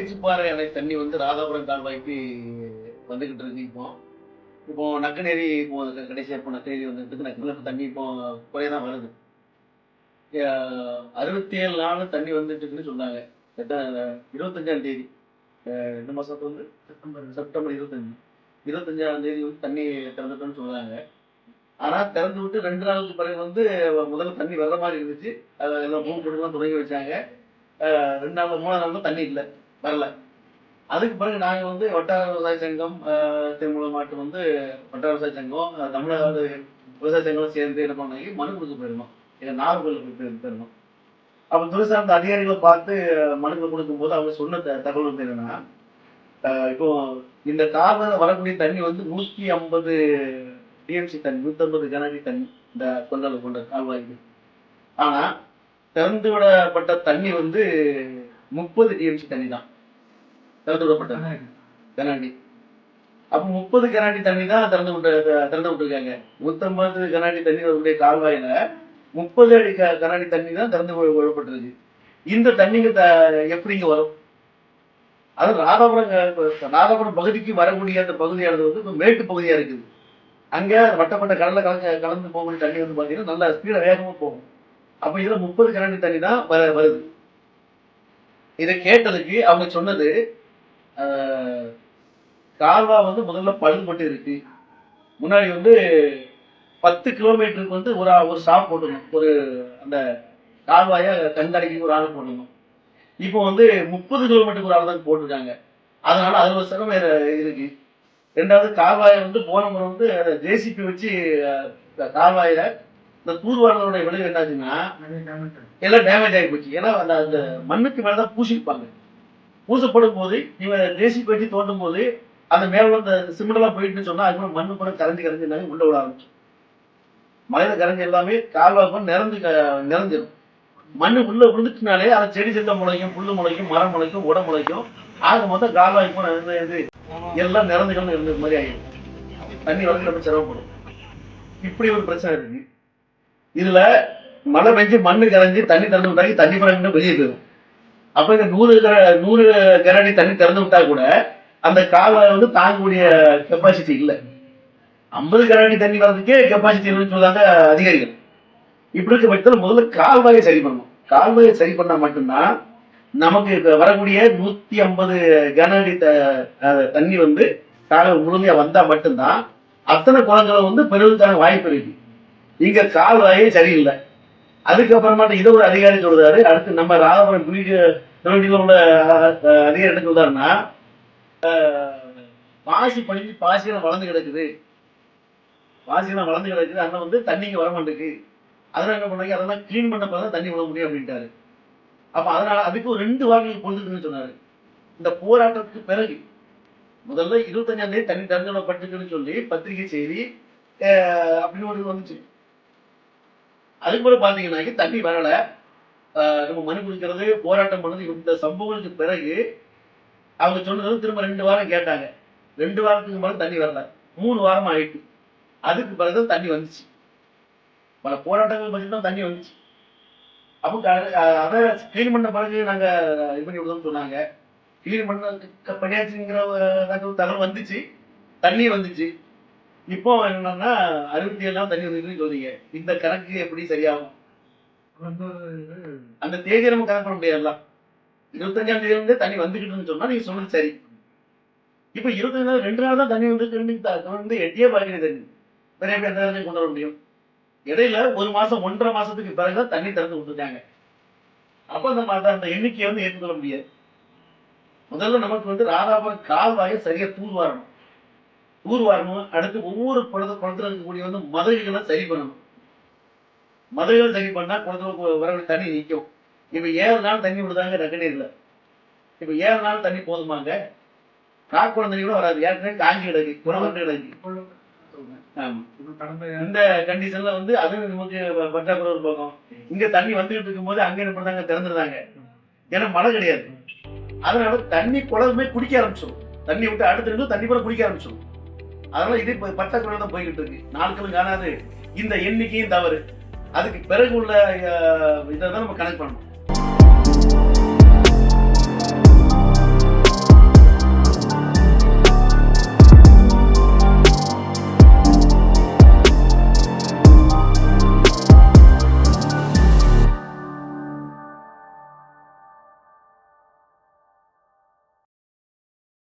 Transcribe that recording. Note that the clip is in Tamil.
பேச்சுப்பாறை அணை தண்ணி வந்து ராதாபுரம் கால்வாய்க்கு வந்துகிட்டு இருக்கு இப்போ. இப்போ நக்கநேரி இப்போ கடைசியாக இப்போ நக்கநேரி வந்துட்டு நக்கநேரி தண்ணி இப்போ குறைய தான் வருது. அறுபத்தி ஏழு நாள் தண்ணி வந்துட்டு இருக்குன்னு சொன்னாங்க. இருபத்தஞ்சாம் தேதி. இந்த மாதம் வந்து? செப்டம்பர். செப்டம்பர் இருபத்தஞ்சு. இருபத்தஞ்சாம் தேதி வந்து தண்ணி திறந்துட்டோன்னு சொன்னாங்க. ஆனால் திறந்து விட்டு ரெண்டு நாளுக்கு பிறகு வந்து முதல்ல தண்ணி வர்ற மாதிரி இருந்துச்சு. அதை எல்லாம் மூணு கொடுக்கலாம் தொடங்கி வச்சாங்க. ரெண்டு நாள் மூணாவது நாள் தண்ணி இல்லை. வரல. அதுக்கு பிறகு நாங்கள் வந்து வட்டார விவசாய சங்கம் அஹ், திருமூல மாட்டு வந்து வட்டார விவசாய சங்கம் தமிழ்நாடு விவசாய சங்கம் சேர்ந்து என்ன பண்ணாங்க மனு கொடுக்க போயிருந்தோம். எங்கள் நாகர்கோவில் போயிருந்தோம் அப்போ துறை சார்ந்த அதிகாரிகளை பார்த்து மனுக்கள் கொடுக்கும்போது அவங்க சொன்ன த- தகவல் வந்து என்னன்னா இப்போ இந்த கார்ல வரக்கூடிய தண்ணி வந்து நூற்றி ஐம்பது டிஎம்சி தண்ணி நூற்றம்பது கனஅடி தண்ணி இந்த கொண்டாடு கொண்ட கால்வாய்க்கு. ஆனால் திறந்து விடப்பட்ட தண்ணி வந்து முப்பது டிஎம்சி தண்ணி தான். திறந்து விடப்பட்ட கண்ணாடி. அப்போ முப்பது கண்ணாடி தண்ணி தான் திறந்து விட்டு திறந்து விட்டுருக்காங்க. நூற்றம்பது கண்ணாடி தண்ணி வரக்கூடிய கால்வாயில முப்பது அடி க கண்ணாடி தண்ணி தான் திறந்து விடப்பட்டிருக்கு. இந்த தண்ணிங்க த எப்படி இங்கே வரும்? அது ராதாபுரம் ராதாபுரம் பகுதிக்கு வரக்கூடிய அந்த பகுதியானது வந்து இப்போ மேட்டு பகுதியாக இருக்குது. அங்கே வட்டப்பட்ட கடலில் கலந்து கலந்து போகக்கூடிய தண்ணி வந்து பார்த்தீங்கன்னா நல்லா ஸ்பீடாக வேகமாக போகும். அப்போ இதில் முப்பது கண்ணாடி தண்ணி தான் வருது. இதை கேட்டதுக்கு அவங்க சொன்னது கால்வா வந்து முதல்ல பழுதுபட்டு இருக்கு. முன்னாடி வந்து பத்து கிலோமீட்டருக்கு வந்து ஒரு ஆ- ஒரு ஸ்டாப் போட்டுக்கணும் ஒரு அந்த கால்வாயை கண்காணிக்க ஒரு ஆள் போட்டுக்கணும் இப்போ வந்து முப்பது கிலோமீட்டருக்கு ஒரு ஆள் தான் போட்டிருக்காங்க. அதனால அது ஒரு சிரமம் இருக்கு. ரெண்டாவது கால்வாயை வந்து போன முறை வந்து ஜேசிபி வச்சு கால்வாயில இந்த தூர்வானதோட விளைவு என்னாச்சுன்னா எல்லாம் டேமேஜ் ஆகி போச்சு. ஏன்னா அந்த அந்த மண்ணுக்கு மேலே தான் பூசிப்பாங்க பூசப்படும் போது இவன் தேசி பற்றி தோண்டும் போது அந்த மேல அந்த சிமெண்ட்லாம் போயிட்டுன்னு சொன்னா அதுக்கு மண்ணு கூட கரைஞ்சு கரைஞ்சு எல்லாமே உள்ள விட ஆரம்பிச்சு மழையில கரைஞ்சு எல்லாமே கால்வாய் நிறந்து க- நிறைஞ்சிடும் மண்ணு உள்ள விழுந்துட்டுனாலே அதை செடி செத்த முளைக்கும் புல்லு முளைக்கும் மரம் முளைக்கும் உட முளைக்கும். ஆக மொத்தம் கால்வாய் போன இது எல்லாம் நிறந்து கலந்து மாதிரி ஆகிடும் தண்ணி வரது நம்ம சிரமப்படும் இப்படி ஒரு பிரச்சனை இருக்கு. இதுல மழை பெஞ்சு மண்ணு கரைஞ்சி தண்ணி திறந்து விட்டாக்கி தண்ணி பறந்து வெளியே போயிடும். அப்ப இந்த நூறு கர- நூறு கரடி தண்ணி திறந்து விட்டா கூட அந்த காலை வந்து தாங்கக்கூடிய கெப்பாசிட்டி இல்லை. ஐம்பது கரடி தண்ணி வர்றதுக்கே கெப்பாசிட்டி இல்லைன்னு சொல்றாங்க அதிகாரிகள். இப்படி இருக்க பட்சத்தில் முதல்ல கால்வாயை சரி பண்ணணும். கால்வாயை சரி பண்ணா மட்டும்தான் நமக்கு வரக்கூடிய நூத்தி ஐம்பது கனஅடி த- தண்ணி வந்து கால முழுமையா வந்தா மட்டும்தான் அத்தனை குளங்களும் வந்து பெறுவதற்கான வாய்ப்பு இருக்கு. இங்க கால்வாயே சரியில்லை. அதுக்கப்புறமாட்ட இதை ஒரு அதிகாரி சொல்றாரு. அடுத்து நம்ம ராதாபுரம் கமிட்டியில் உள்ள அதிகாரி என்ன சொல்றாருன்னா பாசி பழிஞ்சு பாசியெல்லாம் வளர்ந்து கிடக்குது. பாசியெல்லாம் வளர்ந்து கிடக்குது. அதனால வந்து தண்ணிக்கு வர மாட்டேங்குது. அதெல்லாம் என்ன பண்ணாங்க? அதெல்லாம் க்ளீன் பண்ண தான் தண்ணி விட முடியும் அப்படின்ட்டாரு. அப்ப அதனால அதுக்கு ஒரு ரெண்டு வாரங்கள் பொழுதுக்குன்னு சொன்னாரு. இந்த போராட்டத்துக்கு பிறகு முதல்ல இருபத்தஞ்சாம் தேதி தண்ணி திறந்து சொல்லி பத்திரிகை செய்தி அப்படின்னு ஒரு இது வந்துச்சு. அதுக்கு மேலே பாத்தீங்கன்னாக்கி தண்ணி வரலை. நம்ம மனு கொடுக்கறது போராட்டம் பண்ணது இந்த சம்பவங்களுக்கு பிறகு அவங்க சொன்னது திரும்ப ரெண்டு வாரம் கேட்டாங்க. ரெண்டு வாரத்துக்கு மேலே தண்ணி வரல. மூணு வாரம் ஆயிட்டு. அதுக்கு பிறகு தான் தண்ணி வந்துச்சு. பல போராட்டங்கள் பற்றி தான் தண்ணி வந்துச்சு. அப்போ அதை க்ளீன் பண்ண பிறகு நாங்கள் இது பண்ணி விடுதோம்னு சொன்னாங்க. க்ளீன் பண்ண பண்ணியாச்சுங்கிற தகவல் வந்துச்சு. தண்ணி வந்துச்சு. இப்போ என்னன்னா அறுபத்தி ஏழாம் தண்ணி வந்துருக்குன்னு சொல்றீங்க. இந்த கணக்கு எப்படி சரியாகும்? அந்த தேதியை நம்ம கணக்கு பண்ண முடியாதுல்ல? இருபத்தஞ்சாம் தேதி வந்து தண்ணி வந்துகிட்டுன்னு சொன்னா நீங்க சொன்னது சரி. இப்ப இருபத்தஞ்சு நாள் ரெண்டு நாள் தான் தண்ணி வந்து வந்து எட்டியே பாய்க்கிறது தண்ணி வேற எப்படி எந்த தண்ணி கொண்டு வர முடியும்? இடையில ஒரு மாசம் ஒன்றரை மாசத்துக்கு பிறகுதான் தண்ணி திறந்து விட்டுருக்காங்க அப்ப அந்த ம- அந்த எண்ணிக்கையை வந்து ஏற்றுக்கொள்ள முடியாது. முதல்ல நமக்கு வந்து ராதாபுரம் கால்வாயை சரியா ஊர் வரணும் அடுத்து ஒவ்வொரு குளத்து குளத்துல இருக்கக்கூடிய வந்து மதகுகளை சரி பண்ணணும். மதகுகள் சரி பண்ணா குளத்துல வரக்கூடிய தண்ணி நிற்கும் இப்போ ஏழு நாள் தண்ணி விடுதாங்க நகநீர்ல இப்போ ஏழு நாள் தண்ணி போதுமாங்க? காக்குளம் தண்ணி கூட வராது. ஏற்கனவே காஞ்சி கிடக்கு. குணமட்டு கிடக்கு. இந்த கண்டிஷன்ல வந்து அது நமக்கு பற்றாக்குறை ஒரு பக்கம். இங்க தண்ணி வந்துகிட்டு இருக்கும்போது அங்க என்ன பண்ணாங்க திறந்துருந்தாங்க ஏன்னா மழை கிடையாது. அதனால தண்ணி குளமே குடிக்க ஆரம்பிச்சிடும் தண்ணி விட்டு அடுத்து தண்ணி கூட குடிக்க ஆரம்பிச்சிடும் அதனால இதே பற்றாக்குறையில் தான் போய்கிட்டு இருக்கு. நாட்களும் காணாது. இந்த எண்ணிக்கையும் தவறு. அதுக்கு பிறகு உள்ள இதை தான் நம்ம கனெக்ட் பண்ணணும்.